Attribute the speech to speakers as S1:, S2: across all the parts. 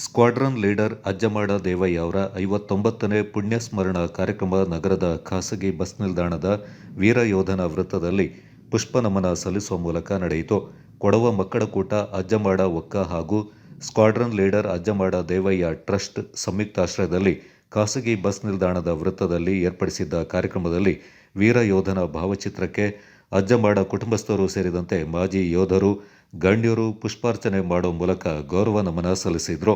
S1: Squadron leader Ajjamada Devaiah ಅವರ ಐವತ್ತೊಂಬತ್ತನೇ ಪುಣ್ಯಸ್ಮರಣ ಕಾರ್ಯಕ್ರಮ ನಗರದ ಖಾಸಗಿ ಬಸ್ ನಿಲ್ದಾಣದ ವೀರಯೋಧನ ವೃತ್ತದಲ್ಲಿ ಪುಷ್ಪನಮನ ಸಲ್ಲಿಸುವ ಮೂಲಕ ನಡೆಯಿತು. ಕೊಡವ ಮಕ್ಕಳ ಕೂಟ ಅಜ್ಜಮಾಡ ಒಕ್ಕ ಹಾಗೂ squadron leader Ajjamada Devaiah trust ಸಂಯುಕ್ತಾಶ್ರಯದಲ್ಲಿ ಖಾಸಗಿ ಬಸ್ ನಿಲ್ದಾಣದ ವೃತ್ತದಲ್ಲಿ ಏರ್ಪಡಿಸಿದ್ದ ಕಾರ್ಯಕ್ರಮದಲ್ಲಿ ವೀರಯೋಧನ ಭಾವಚಿತ್ರಕ್ಕೆ ಅಜ್ಜಮಾಡ ಕುಟುಂಬಸ್ಥರು ಸೇರಿದಂತೆ ಮಾಜಿ ಯೋಧರು ಗಣ್ಯರು ಪುಷ್ಪಾರ್ಚನೆ ಮಾಡುವ ಮೂಲಕ ಗೌರವ ನಮನ ಸಲ್ಲಿಸಿದರು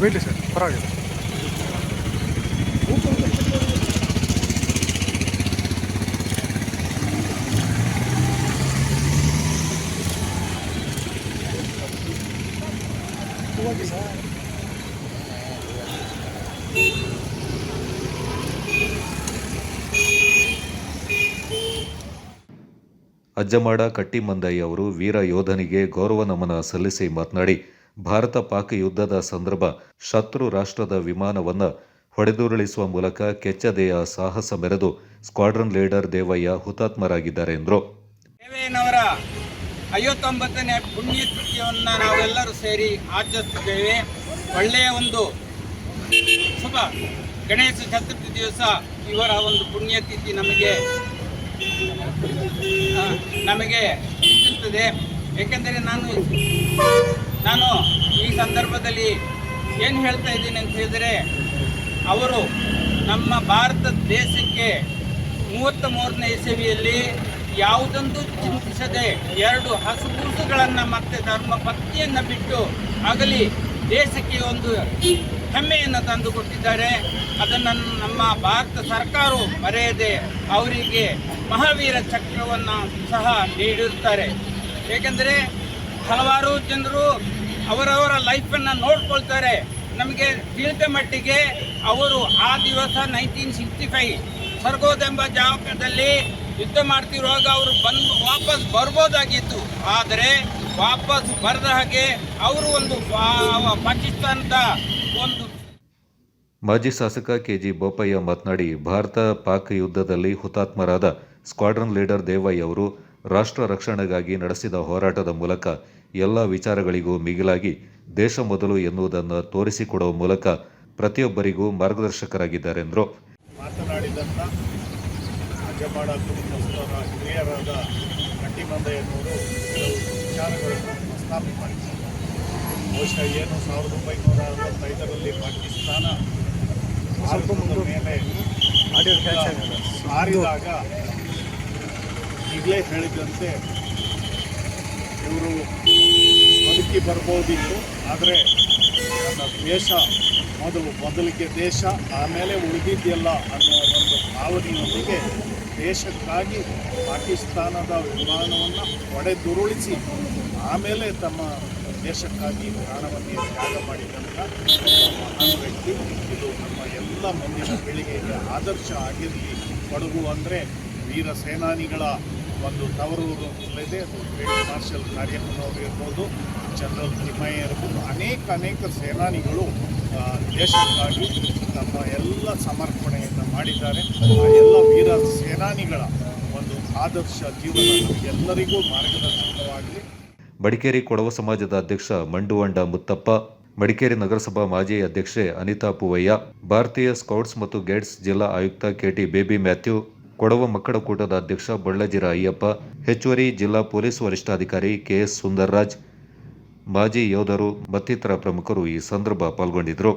S2: ಬಿಡ್ಲಿ ಸರ್ ಪರವಾಗಿಲ್ಲ
S1: ಅಜ್ಜಮಾಡ ಕಟ್ಟಿಮಂದಯ್ಯ ಅವರು ವೀರ ಯೋಧನಿಗೆ ಗೌರವ ನಮನ ಸಲ್ಲಿಸಿ ಮಾತನಾಡಿ, ಭಾರತ ಪಾಕ್ ಯುದ್ಧದ ಸಂದರ್ಭ ಶತ್ರು ರಾಷ್ಟ್ರದ ವಿಮಾನವನ್ನು ಹೊಡೆದುರುಳಿಸುವ ಮೂಲಕ ಕೆಚ್ಚದೆಯ ಸಾಹಸ ಮೆರೆದು ಸ್ಕ್ವಾಡ್ರನ್ ಲೀಡರ್ ದೇವಯ್ಯ ಹುತಾತ್ಮರಾಗಿದ್ದಾರೆ ಎಂದರು.
S3: ಐವತ್ತೊಂಬತ್ತನೇ ಪುಣ್ಯತಿಥಿಯನ್ನು ನಾವೆಲ್ಲರೂ ಸೇರಿ ಆಚರಿಸುತ್ತೇವೆ. ಒಳ್ಳೆಯ ಒಂದು ಶುಭ. ಗಣೇಶ ಚತುರ್ಥಿ ದಿವಸ ಇವರ ಒಂದು ಪುಣ್ಯತಿಥಿ ನಮಗೆ ನಮಗೆ ಸಿಗುತ್ತದೆ ಏಕೆಂದರೆ ನಾನು ನಾನು ಈ ಸಂದರ್ಭದಲ್ಲಿ ಏನು ಹೇಳ್ತಾ ಇದ್ದೀನಿ ಅಂತ ಹೇಳಿದರೆ, ಅವರು ನಮ್ಮ ಭಾರತ ದೇಶಕ್ಕೆ ಮೂವತ್ತ ಮೂರನೇ ಇಸವಿಯಲ್ಲಿ ಯಾವುದೊಂದು ಚಿಂತಿಸದೆ ಎರಡು ಹಸುಗೂಸುಗಳನ್ನು ಮತ್ತೆ ಧರ್ಮ ಪತ್ನಿಯನ್ನು ಬಿಟ್ಟು ಆಗಲಿ ದೇಶಕ್ಕೆ ಒಂದು ಹೆಮ್ಮೆಯನ್ನು ತಂದು ಕೊಟ್ಟಿದ್ದಾರೆ ಅದನ್ನು ನಮ್ಮ ಭಾರತ ಸರ್ಕಾರವು ಮರೆಯದೆ ಅವರಿಗೆ ಮಹಾವೀರ ಚಕ್ರವನ್ನು ಸಹ ನೀಡಿರುತ್ತಾರೆ. ಏಕೆಂದರೆ ಹಲವಾರು ಜನರು ಅವರವರ ಲೈಫನ್ನು ನೋಡ್ಕೊಳ್ತಾರೆ. ನಮಗೆ ತಿಳಿದ ಮಟ್ಟಿಗೆ ಅವರು ಆ ದಿವಸ ನೈನ್ಟೀನ್ ಸಿಕ್ಸ್ಟಿ ಫೈವ್ ಸ್ವರ್ಗೋದೆಂಬ ಜಾಗದಲ್ಲಿ ಯುದ್ಧ ಮಾಡ್ತಿರುವಾಗ ಅವರು ಬಂದು ವಾಪಸ್ ಬರ್ಬೋದಾಗಿತ್ತು. ಆದರೆ ವಾಪಸ್ ಬರದ ಹಾಗೆ ಅವರು ಒಂದು ಪಾಕಿಸ್ತಾನದ ಒಂದು
S1: ಮಾಜಿ ಶಾಸಕ ಕೆಜಿ ಬೋಪಯ್ಯ ಮಾತನಾಡಿ ಭಾರತ ಪಾಕ್ ಯುದ್ಧದಲ್ಲಿ ಹುತಾತ್ಮರಾದ ಸ್ಕ್ವಾಡ್ರನ್ ಲೀಡರ್ ದೇವಯ್ಯ ಅವರು ರಾಷ್ಟ್ರ ರಕ್ಷಣೆಗಾಗಿ ನಡೆಸಿದ ಹೋರಾಟದ ಮೂಲಕ ಎಲ್ಲ ವಿಚಾರಗಳಿಗೂ ಮಿಗಿಲಾಗಿ ದೇಶ ಮೊದಲು ಎನ್ನುವುದನ್ನು ತೋರಿಸಿಕೊಡುವ ಮೂಲಕ ಪ್ರತಿಯೊಬ್ಬರಿಗೂ ಮಾರ್ಗದರ್ಶಕರಾಗಿದ್ದಾರೆಂದರು.
S4: ಮಾತನಾಡಿದಂಥ ಅಜ್ಜಮಾಡ ಕುಟುಂಬಸ್ಥರ ಹಿರಿಯರಾದ ಕಟ್ಟಿಮಂದಯ್ಯನವರು ಕೆಲವು ವಿಚಾರಗಳನ್ನು ಪ್ರಸ್ತಾಪ ಮಾಡಿದ್ದಾರೆ. ಬಹುಶಃ ಏನು ಸಾವಿರದ ಒಂಬೈನೂರ ಅರವತ್ತೈದರಲ್ಲಿ ಪಾಕಿಸ್ತಾನ ಭಾರತದ ಮೇಲೆ ಸಾರಿದಾಗ ಈಗಲೇ ಹೇಳಿದಂತೆ ಇವರು ಬದುಕಿ ಬರ್ಬೋದಿತ್ತು ಆದರೆ ನನ್ನ ದೇಶ ಮೊದಲು ಮೊದಲಿಗೆ ದೇಶ ಆಮೇಲೆ ಉಳಿದಿದ್ದೆಲ್ಲ ಅನ್ನೋ ಒಂದು ಭಾವನೆಯೊಂದಿಗೆ ದೇಶಕ್ಕಾಗಿ ಪಾಕಿಸ್ತಾನದ ವಿಮಾನವನ್ನು ಹೊಡೆದುರುಳಿಸಿ ಆಮೇಲೆ ತಮ್ಮ ದೇಶಕ್ಕಾಗಿ ಪ್ರಾಣವನ್ನೇ ತ್ಯಾಗ ಮಾಡಿದಂಥ ಮಹಾನ್ ವ್ಯಕ್ತಿ. ಇದು ನಮ್ಮ ಎಲ್ಲ ಮುಂದಿನ ಪೀಳಿಗೆಗೆ ಆದರ್ಶ ಆಗಿರಲಿ. ಕೊಡಗು ಅಂದರೆ ವೀರ ಸೇನಾನಿಗಳ ಒಂದು ತವರೂರು ಇದೆ ಅದು ಫೀಲ್ಡ್ ಮಾರ್ಷಲ್ ಕಾರ್ಯಕ್ರಮವಾಗಿರ್ಬೋದು ಜನರಲ್ ತಿಮ್ಮಯ್ಯ ಇರ್ಬೋದು, ಅನೇಕ ಅನೇಕ ಸೇನಾನಿಗಳು ದೇಶಕ್ಕಾಗಿ ತಮ್ಮ ಎಲ್ಲ ಸಮರ್ಪಣೆಯನ್ನು ಮಾಡಿದ್ದಾರೆ. ಎಲ್ಲ ಸೇನಾನಿಗಳ ಒಂದು ಆದರ್ಶ ಜೀವನ ಎಲ್ಲರಿಗೂ ಮಾರ್ಗದರ್ಶಕವಾಗಲಿ.
S1: ಮಡಿಕೇರಿ ಕೊಡವ ಸಮಾಜದ ಅಧ್ಯಕ್ಷ ಮಂಡುವಂಡ ಮುತ್ತಪ್ಪ, ಮಡಿಕೇರಿ ನಗರಸಭಾ ಮಾಜಿ ಅಧ್ಯಕ್ಷೆ ಅನಿತಾ ಪೂವಯ್ಯ, ಭಾರತೀಯ ಸ್ಕೌಟ್ಸ್ ಮತ್ತು ಗೈಡ್ಸ್ ಜಿಲ್ಲಾ ಆಯುಕ್ತ ಕೆಟಿ ಬೇಬಿ ಮ್ಯಾಥ್ಯೂ, ಕೊಡವ ಮಕ್ಕಳ ಕೂಟದ ಅಧ್ಯಕ್ಷ ಬಳ್ಳಜಿರ ಅಯ್ಯಪ್ಪ ಹೆಚ್ಚುವರಿ ಜಿಲ್ಲಾ ಪೊಲೀಸ್ ವರಿಷ್ಠಾಧಿಕಾರಿ ಕೆಎಸ್ ಸುಂದರ್ರಾಜ್, ಮಾಜಿ ಯೋಧರು ಮತ್ತಿತರ ಪ್ರಮುಖರು ಈ ಸಂದರ್ಭ ಪಾಲ್ಗೊಂಡಿದ್ದರು.